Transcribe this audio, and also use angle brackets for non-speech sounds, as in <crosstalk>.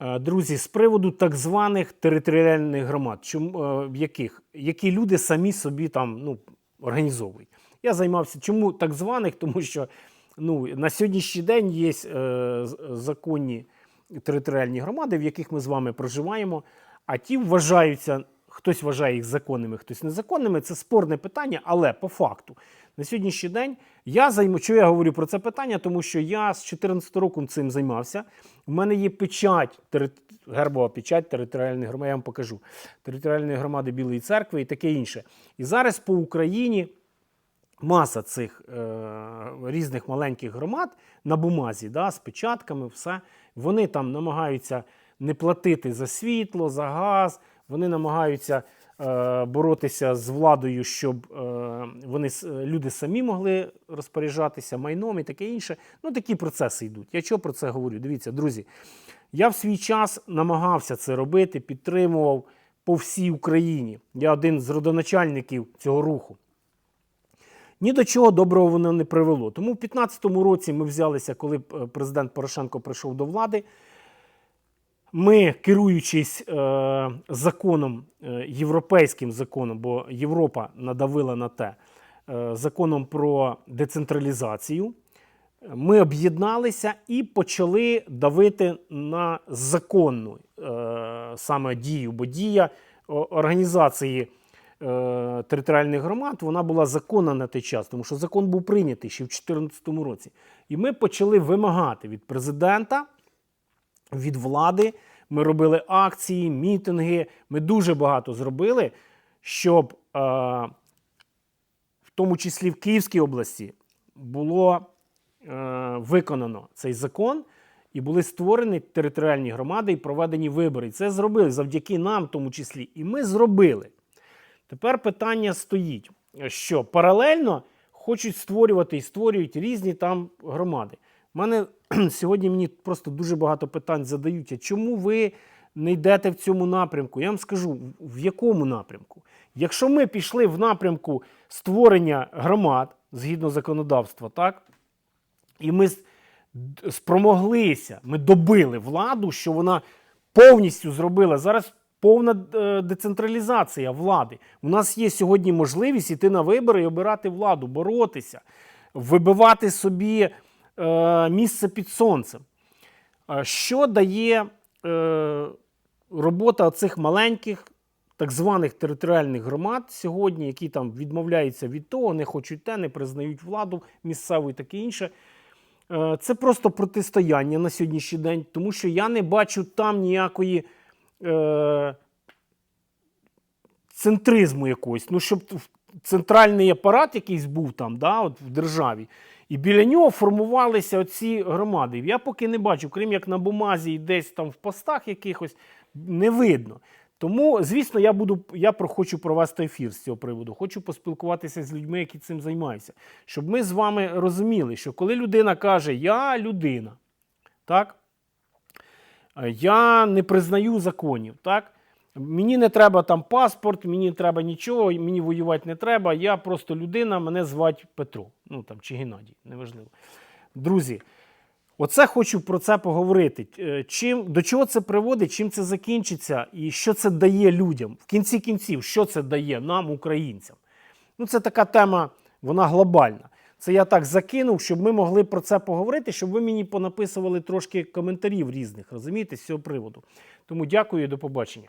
Е, Друзі, з приводу так званих територіальних громад, чому, е, яких, які люди самі собі там ну, організовують. Я займався. Чому так званих? <laughs> Тому що ну, на сьогоднішній день є е, законні територіальні громади, в яких ми з вами проживаємо, а ті вважаються, хтось вважає їх законними, хтось незаконними. Це спорне питання, але по факту. На сьогоднішній день я займу, чого я говорю про це питання, тому що я з 14 року цим займався. У мене є печать, гербова печать територіальної громади, я вам покажу. Територіальної громади Білої церкви і таке інше. І зараз по Україні маса цих е, різних маленьких громад на бумазі, да, з печатками, все. Вони там намагаються не платити за світло, за газ, вони намагаються боротися з владою, щоб е, вони, люди самі могли розпоряджатися майном і таке інше. Ну, такі процеси йдуть. Я чого про це говорю? Дивіться, друзі, я в свій час намагався це робити, підтримував по всій Україні. Я один з родоначальників цього руху. Ні до чого доброго воно не привело. Тому в 2015 році ми взялися, коли е, президент Порошенко прийшов до влади. Ми, керуючись е, законом, е, європейським законом, бо Європа надавила на те, е, законом про децентралізацію, ми об'єдналися і почали давити на законну е, саме дію, бо дія організації е, територіальних громад вона була законна на той час, тому що закон був прийнятий ще в 2014 році. І ми почали вимагати від президента від влади. Ми робили акції, мітинги. Ми дуже багато зробили, щоб е, в тому числі в Київській області було е, виконано цей закон і були створені територіальні громади і проведені вибори. І це зробили завдяки нам, в тому числі. І ми зробили. Тепер питання стоїть, що паралельно хочуть створювати і створюють різні там громади. Мене <clears throat> сьогодні мені просто дуже багато питань задають. А чому ви не йдете в цьому напрямку? Я вам скажу, в- якому напрямку? Якщо ми пішли в напрямку створення громад згідно законодавства, так? І ми спромоглися, ми добили владу, що вона повністю зробила. Зараз повна е, децентралізація влади. У нас є сьогодні можливість іти на вибори і обирати владу, боротися, вибивати собі місце під сонцем. Е, Що дає е, робота цих маленьких так званих територіальних громад сьогодні, які там відмовляються від того, не хочуть те, не признають владу місцеву і таке інше. Е, Це просто протистояння на сьогоднішній день, тому що я не бачу там ніякої е, центризму якогось. Ну, щоб центральний апарат якийсь був там, да, от в державі, і біля нього формувалися оці громади. Я поки не бачу, крім як на бумазі і десь там в постах якихось, не видно. Тому, звісно, я буду, я хочу провести ефір з цього приводу. Хочу поспілкуватися з людьми, які цим займаються. Щоб ми з вами розуміли, що коли людина каже, я людина, так? Е, Я не признаю законів, так? Мені не треба там паспорт, мені не треба нічого, мені воювати не треба. Я просто людина, мене звати Петро. Ну там чи Геннадій, неважливо. Друзі, оце хочу про це поговорити. Е, Чим, до чого це приводить, чим це закінчиться, і що це дає людям? В кінці кінців, що це дає нам, українцям? Ну, це така тема, вона глобальна. Це я так закинув, щоб ми могли про це поговорити, щоб ви мені понаписували трошки коментарів різних, розумієте, з цього приводу. Тому дякую і до побачення.